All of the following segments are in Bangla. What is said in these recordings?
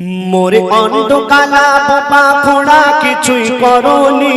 মোরে অন্ধকালা কালা খোড়া কিছুই করনি।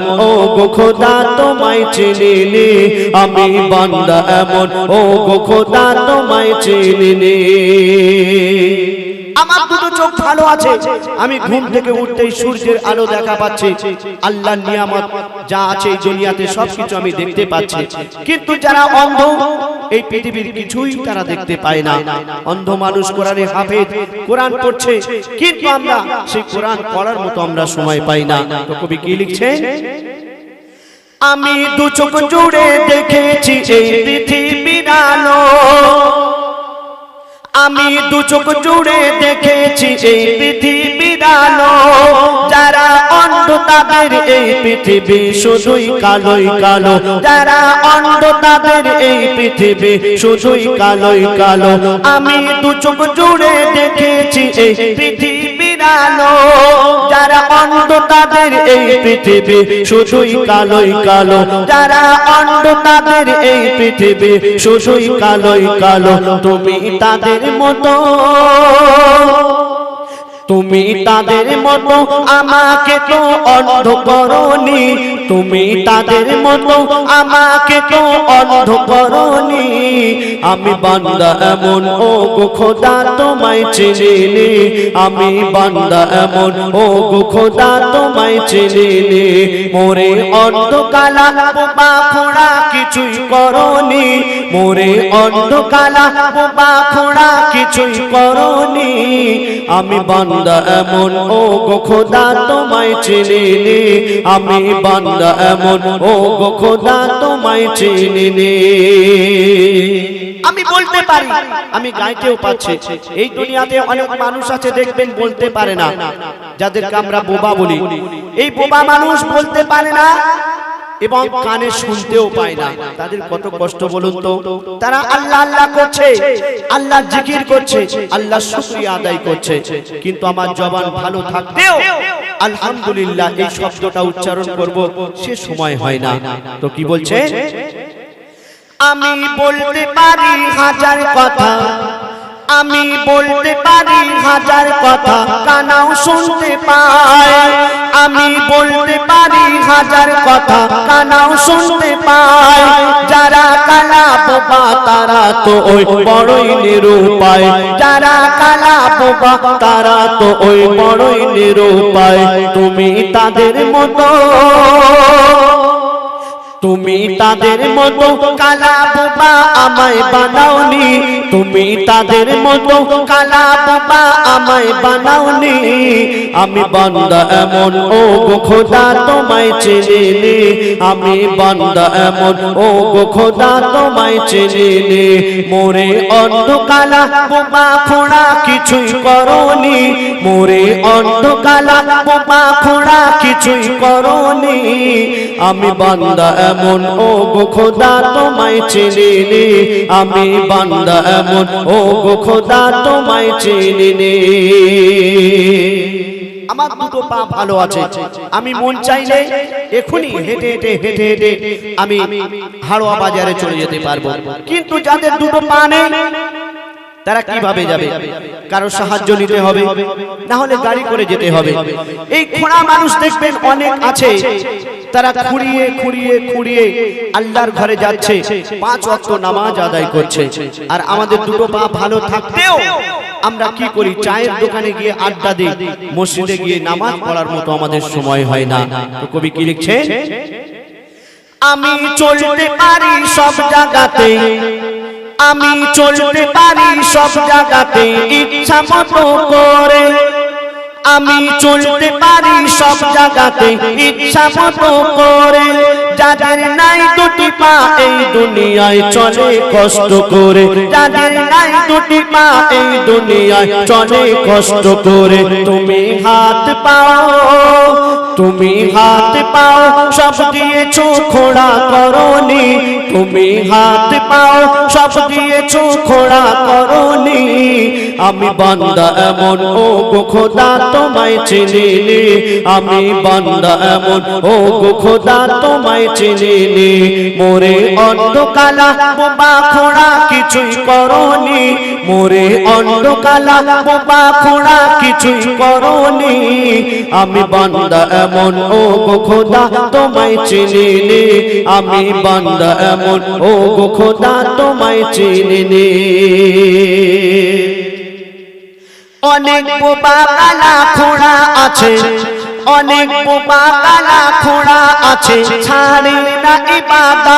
ও গো খোদা তোমায় চিনিনি। আমি বান্দা এমন ও গো খোদা তোমায় চিনিনি। আমার দুটো চোখ ভালো আছে। আমি ঘুম থেকে উঠতেই সূর্যের আলো দেখা পাচ্ছি। আল্লাহর নিয়ামত যা আছে এই দুনিয়াতে সবকিছু আমি দেখতে পাচ্ছি। কিন্তু যারা অন্ধ, এই পৃথিবীর কিছুই তারা দেখতে পায় না। অন্ধ মানুষ কোরআনে হাফেজ, কোরআন পড়ছে। কিন্তু আমরা সেই কোরআন পড়ার মতো আমরা সময় পাই না। তো কবি কি লিখছেন আমি দু চোখ জুড়ে দেখেছি এই পৃথিবীর আলো। আমি দু চোখ জুড়ে দেখেছি এই পৃথিবীর আলো। যারা অন্ধ তাদের এই পৃথিবী শুধুই কালোই কালো। যারা অন্ধ তাদের এই পৃথিবী শুধুই কালোই কালো। আমি দু চোখ জুড়ে দেখেছি এই পৃথিবীর আলো। যারা অন্ধ তাদের এই পৃথিবী শুধুই কালোই কালো। যারা অন্ধ তাদের এই পৃথিবী শুধুই কালোই কালো। তুমি তাদের মতো। তুমি তাদের মতো আমাকে তো অন্ধ করনি। তুমি তাদের মতো আমাকে তো অন্ধ করনি। আমি বান্দা এমন, ও গো খোদা, তোমায় চিনিনি। আমি বান্দা এমন, ও গো খোদা, তোমায় চিনিনি। মোরে অন্ধ কালা বোবা খোড়া কিছুই করনি। মোরে অন্ধ কালা বোবা খোড়া কিছুই করনি। আমি বান্দা এমন ও গো খোদা তোমায় চিনিনি। আমি বান্দা এমন ও গো খোদা তোমায় চিনিনি। আমি বলতে পারি, আমি গাইতেও পাচ্ছি এই দুনিয়াতে অনেক মানুষ আছে, দেখবেন বলতে পারে না। যাদেরকে আমরা বোবা বলি। এই বোবা মানুষ বলতে পারে না এবং কানে শুনতেও পায় না। তাদের কত কষ্ট বলুন তো? তারা আল্লাহ আল্লাহ করছে। আল্লাহ জিকির করছে। আল্লাহ শুকরিয়া আদায় করছে। কিন্তু আমার জবান ভালো থাকতেও আলহামদুলিল্লাহ এই শব্দটা উচ্চারণ করব সে সময় হয় না। তো কি বলছে? আমি বলতে পারি হাজার কথা। আমি বলতে পারি হাজার কথা, কানাও শুনতে পায়। আমি বলতে পারি হাজার কথা, কানাও শুনতে পায়। যারা কালা তারা তো ওই বড়ই নিরুপায়। যারা কালা বোবা তারা তো ওই বড়ই নিরুপায়। তুমি তাদের মতো, তুমি তাদের মতো কালা বোবা আমায় বানাওনি। তুমি তাদের মতো কালা বোবা আমায় বানাওনি। আমি বান্দা এমন, ও গো খোদা তোমায় চিনিনি। আমি বান্দা এমন, ও গো খোদা তোমায় চিনিনি। মোরে খোড়া কিছুই করনি। মোরে খোড়া কিছুই করনি। আমি বান্দা এমন, ও গো খোদা তোমায় চিনিনি। আমি বান্দা এমন ও গো খোদা, তোমায় চিনিনি। আমার দুটো পা ভালো আছে। আমি মন চাইলে এখনই হেঁটে হেঁটে হেঁটে হেঁটে আমি হাড়োয়া বাজারে চলে যেতে পারব। কিন্তু যাদের দুটো পা নেই, তারা কীভাবে যাবে? কারও সাহায্য নিতে হবে, না হলে গাড়ি করে যেতে হবে। এই খোঁড়া মানুষ দেখবেন অনেক আছে। তারা খুঁড়িয়ে খুঁড়িয়ে খুঁড়িয়ে আল্লাহর ঘরে যাচ্ছে। পাঁচ অক্ত নামাজ আদায় করছে। আর আমাদের দুটো পা ভালো থাকতেও আমরা কি করি? চায়ের দোকানে গিয়ে আড্ডা দিই। মসজিদে গিয়ে নামাজ পড়ার মতো আমাদের সময় হয় না। তো কবি কি লিখছে আমি চলতে পারি সব জায়গাতে। আমি চলতে পারি সব জায়গাতে। ইচ্ছা মতো করে আমি চলতে পারি সব জায়গাতে ইচ্ছা মতো করে। যাদের নাই দুটি পা এই দুনিয়ায় চলে কষ্ট করে। যাদের নাই দুটি পা এই দুনিয়ায় চলে কষ্ট করে। তুমি হাত পাও, তুমি হাত পাও, সব খোড়া করনি। তুমি হাত পাও, সব খোড়া আমি বান্দা এমন, ও গো খোদা তোমায় চিনিনি। আমি বান্দা এমন, ও গো খোদা তোমায় চিনিনি। মোরে অন্ধকালা বোবা খোড়া কিছুই করনি। মোরে অন্ধকালা বোবা খোড়া কিছুই করনি। আমি বান্দা এমন, ও গো খোদা, তোমায় চিনিনি। আমি বান্দা এমন, ও গো খোদা, তোমায় চিনিনি। অনেক বোবা কালা খোড়া আছে। অনেক বোবা কালা খোড়া আছে, ছাড়ে না ইবাদত।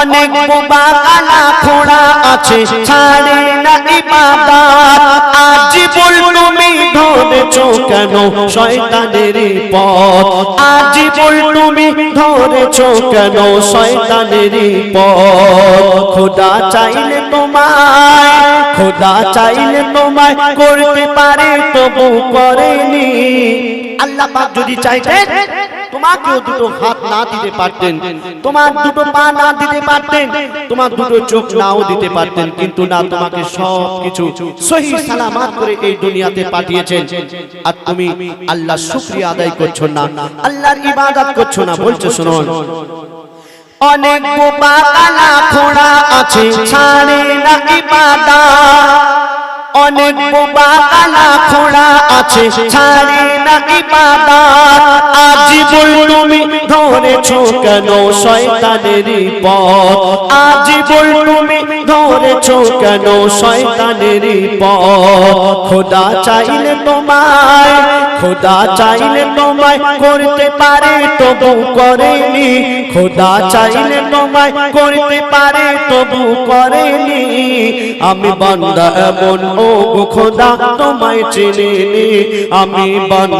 অনেক বোবা কালা খোড়া আছে, ছাড়ে না ইবাদত। আজ বল তুমি ধরেছো কেন শয়তানের পথ? আজ বল তুমি ধরেছো কেন শয়তানের পথ? খোদা চাইলে তোমায় খোদা চাইলে তোমায় করতে পারে, তবু করেনি। আল্লাহ পাক যদি চাইতেন, তোমাকেও দুটো হাত না দিতে পারতেন, তোমার দুটো পা না দিতে পারতেন, তোমার দুটো চোখ নাও দিতে পারতেন, কিন্তু না, তোমাকে সব কিছু সহি সালামাত করে এই দুনিয়াতে পাঠিয়েছেন। আর তুমি আল্লাহ শুকরিয়া আদায় করছ না, আল্লাহর ইবাদত করছ না, বলছো শুনুন অনেক বোবা কালা খোড়া আছে ছাড়ে না পাতা অনেক বোবা কালা খোড়া আছে ছাড়ে ইবাদত আজ বল তুমি ধরেছো কেন শয়তানের পথ? আজ বল তুমি ধরেছো কেন শয়তানের খোদা চাইলে তোমায়, খোদা চাইলে তোমায় করতে পারে, তবু করেনি। খোদা চাইলে তোমায় করতে পারে, তবু করেনি। আমি বান্দা এমন ও খোদা, তোমায় চিনিনি। আমি বান্দা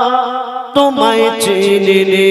তোমায় চিনিনি।